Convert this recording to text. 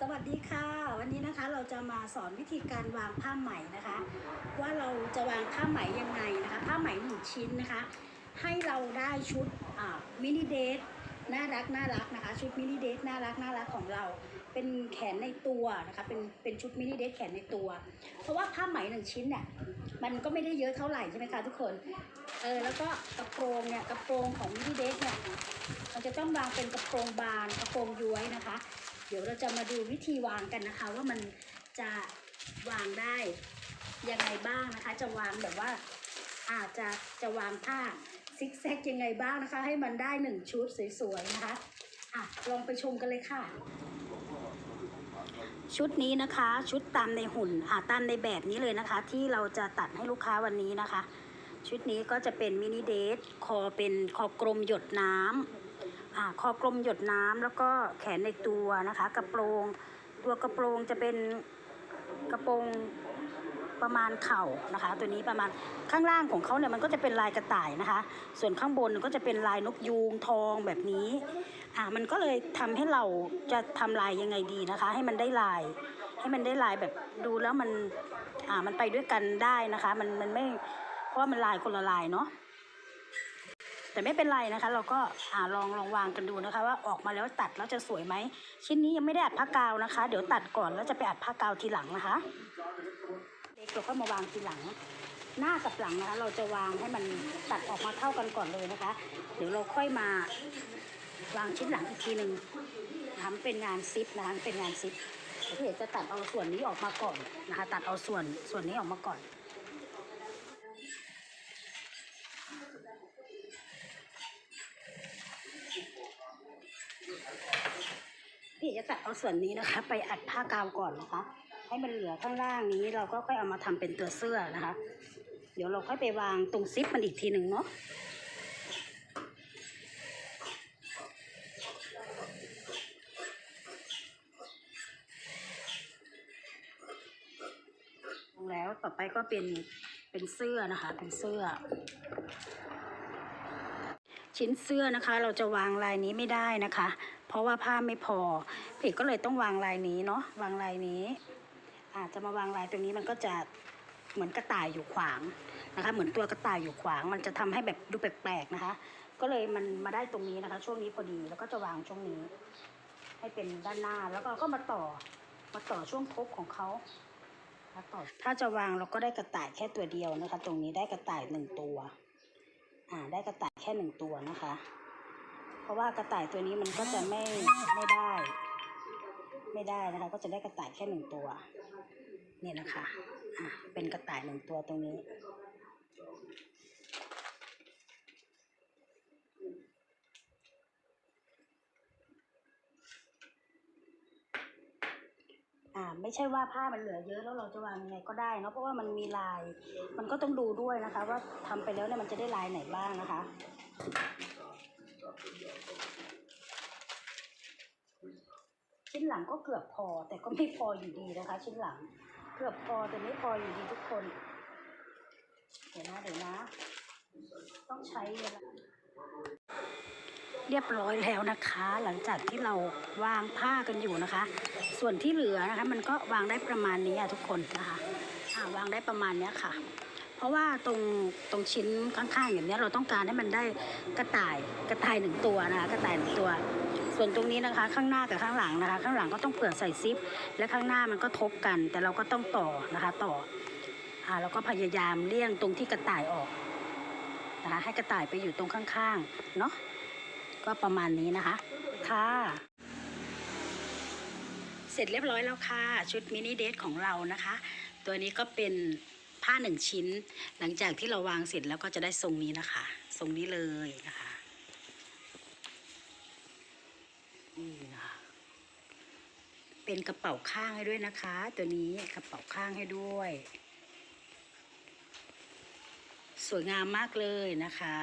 สวัสดีค่ะ วันนี้นะคะเราจะมาสอนวิธีการวางผ้าไหมนะคะ ว่าเราจะวางผ้าไหมยังไงนะคะ ผ้าไหมหนึ่งชิ้นนะคะ ให้เราได้ชุดมินิเดทน่ารักน่ารักนะคะ ชุดมินิเดทน่ารักน่ารักของเรา เป็นแขนในตัวนะคะ เป็นเป็นชุดมินิเดทแขนในตัว เพราะว่าผ้าไหมหนึ่งชิ้นเนี่ยมันก็ไม่ได้เยอะเท่าไหร่ใช่ไหมคะทุกคนเออแล้วก็กระโปรงเนี่ยกระโปรงของมินิเดทเนี่ยเราจะต้องวางเป็นกระโปรงบานกระโปรงย้วยนะคะ เดี๋ยวเราจะมาดูวิธีวางกันนะคะ ว่ามันจะวางได้ยังไงบ้างนะคะ จะวางแบบว่าอาจจะจะวางผ้าซิกแซกยังไงบ้างนะคะ ให้มันได้หนึ่งชุดสวยๆนะคะอะลองไปชมกันเลยค่ะ ชุดนี้นะคะ ชุดตามในหุ่นอ่าตามในแบบนี้เลยนะคะ ที่เราจะตัดให้ลูกค้าวันนี้นะคะ ชุดนี้ก็จะเป็นมินิเดทคอเป็นคอกลมหยดน้ำอ่า คอกลมหยดน้ำแล้วก็แขนในตัวนะคะ กระโปรง ตัวกระโปรงจะเป็นกระโปรงประมาณเข่านะคะ ตัวนี้ประมาณข้างล่างของเขาเนี่ยมันก็จะเป็นลายกระต่ายนะคะ ส่วนข้างบนก็จะเป็นลายนกยูงทองแบบนี้อ่ามันก็เลยทำให้เราจะทำลายยังไงดีนะคะ ให้มันได้ลาย ให้มันได้ลายแบบดูแล้วมันอ่ามันไปด้วยกันได้นะคะ มันมันไม่เพราะว่ามันลายคนละลายเนาะ แต่ไม่เป็นไรนะคะ เราก็อ่าลองลองวางกันดูนะคะ ว่าออกมาแล้วตัดแล้วจะสวยไหมชิ้นนี้ยังไม่ได้อัดผ้ากาวนะคะ เดี๋ยวตัดก่อนแล้วจะไปอัดผ้ากาวทีหลังนะคะเด็กเราก็มาวางทีหลัง หน้ากับหลังนะคะ เราจะวางให้มันตัดออกมาเท่ากันก่อนเลยนะคะเดี๋ยวเราค่อยมาวางชิ้นหลังอีกทีหนึ่งทำเป็นงานซิปนะคะเป็นงานซิปเพี่เอจะตัดเอาส่วนนี้ออกมาก่อนนะคะ ตัดเอาส่วนส่วนนี้ออกมาก่อน พี่จะตัดเอาส่วนนี้นะคะ ไปอัดผ้ากาวก่อนนะคะ ให้มันเหลือข้างล่างนี้เราก็ค่อยเอามาทำเป็นตัวเสื้อนะคะ เดี๋ยวเราค่อยไปวางตรงซิปมันอีกทีหนึ่งเนาะแล้วต่อไปก็เป็นเป็นเสื้อนะคะ เป็นเสื้อ ชิ้นเสื้อนะคะ เราจะวางลายนี้ไม่ได้นะคะ เพราะว่าผ้าไม่พอเพจก็เลยต้องวางลายนี้เนาะวางลายนี้อาจจะมาวางลายตรงนี้มันก็จะเหมือนกระต่ายอยู่ขวางนะคะ เหมือนตัวกระต่ายอยู่ขวาง มันจะทำให้แบบดูแปลกๆนะคะ ก็เลยมันมาได้ตรงนี้นะคะ ช่วงนี้พอดีแล้วก็จะวางช่วงนี้ ให้เป็นด้านหน้าแล้วก็ก็มาต่อมาต่อช่วงทบของเขามาต่อถ้าจะวางเราก็ได้กระต่ายแค่ตัวเดียวนะคะ ตรงนี้ได้กระต่ายหนึ่งตัว อ่าได้กระต่ายแค่หนึ่งตัวนะคะ เพราะว่ากระต่ายตัวนี้มันก็จะไม่ไม่ได้ ไม่ได้นะคะ ก็จะได้กระต่ายแค่หนึ่งตัว เนี่ยนะคะ อ่าเป็นกระต่ายหนึ่งตัวตรงนี้ อ่าไม่ใช่ว่าผ้ามันเหลือเยอะแล้วเราจะวางยังไงก็ได้เนาะเพราะว่ามันมีลาย มันก็ต้องดูด้วยนะคะ ว่าทำไปแล้วเนี่ยมันจะได้ลายไหนบ้างนะคะชิ้นหลังก็เกือบพอ แต่ก็ไม่พออยู่ดีนะคะ ชิ้นหลัง เกือบพอแต่ไม่พออยู่ดีทุกคนเดี๋ยวนะเดี๋ยวนะ ต้องใช้เวลา เรียบร้อยแล้วนะคะ หลังจากที่เราวางผ้ากันอยู่นะคะ ส่วนที่เหลือนะคะ มันก็วางได้ประมาณนี้ทุกคนนะคะอ่าวางได้ประมาณนี้ค่ะ เพราะว่าตรงตรงชิ้นข้างๆอย่างนี้เราต้องการให้มันได้กระต่ายกระต่ายหนึ่งตัวนะคะ กระต่ายหนึ่งตัว ส่วนตรงนี้นะคะ ข้างหน้ากับข้างหลังนะคะ ข้างหลังก็ต้องเผื่อใส่ซิป และข้างหน้ามันก็ทบกัน แต่เราก็ต้องต่อนะคะ ต่ออ่าเราก็พยายามเลี่ยงตรงที่กระต่ายออกนะคะให้กระต่ายไปอยู่ตรงข้างๆเนาะ ก็ประมาณนี้นะคะ ค่ะ เสร็จเรียบร้อยแล้วค่ะ ชุดมินิเดทของเรานะคะ ตัวนี้ก็เป็นผ้าหนึ่งชิ้น หลังจากที่เราวางเสร็จแล้วก็จะได้ทรงนี้นะคะ ทรงนี้เลยนะคะนี่นะคะเป็นกระเป๋าข้างให้ด้วยนะคะ ตัวนี้กระเป๋าข้างให้ด้วย สวยงามมากเลยนะคะ